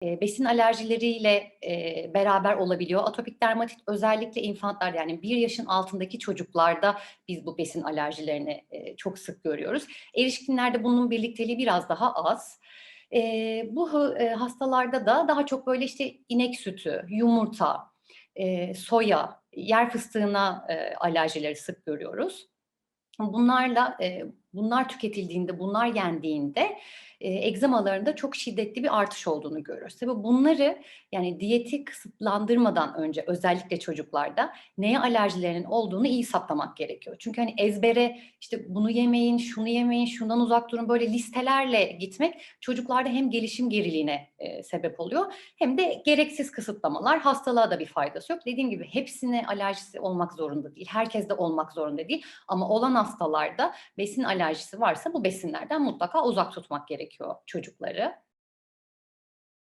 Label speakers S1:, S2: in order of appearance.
S1: Eee, besin alerjileriyle, eee, beraber olabiliyor. Atopik dermatit özellikle infantlarda yani 1 yaşın altındaki çocuklarda biz bu besin alerjilerini, eee, çok sık görüyoruz. Erişkinlerde bunun birlikteliği biraz daha az. Bu hastalarda da daha çok böyle işte inek sütü, yumurta, soya, yer fıstığına, alerjileri sık görüyoruz. Bunlarla, bunlar tüketildiğinde, bunlar yendiğinde, eee, egzamalarında çok şiddetli bir artış olduğunu görüyoruz. Tabii bunları yani diyeti kısıtlandırmadan önce özellikle çocuklarda neye alerjilerinin olduğunu iyi saptamak gerekiyor. Çünkü hani ezbere işte bunu yemeyin, şunu yemeyin, şundan uzak durun böyle listelerle gitmek çocuklarda hem gelişim geriliğine, eee, sebep oluyor hem de gereksiz kısıtlamalar hastalığa da bir faydası yok. Dediğim gibi hepsine alerjisi olmak zorunda değil. Herkeste olmak zorunda değil ama olan hastalarda besin alerjisi varsa bu besinlerden mutlaka uzak tutmak gerekiyor çocukları.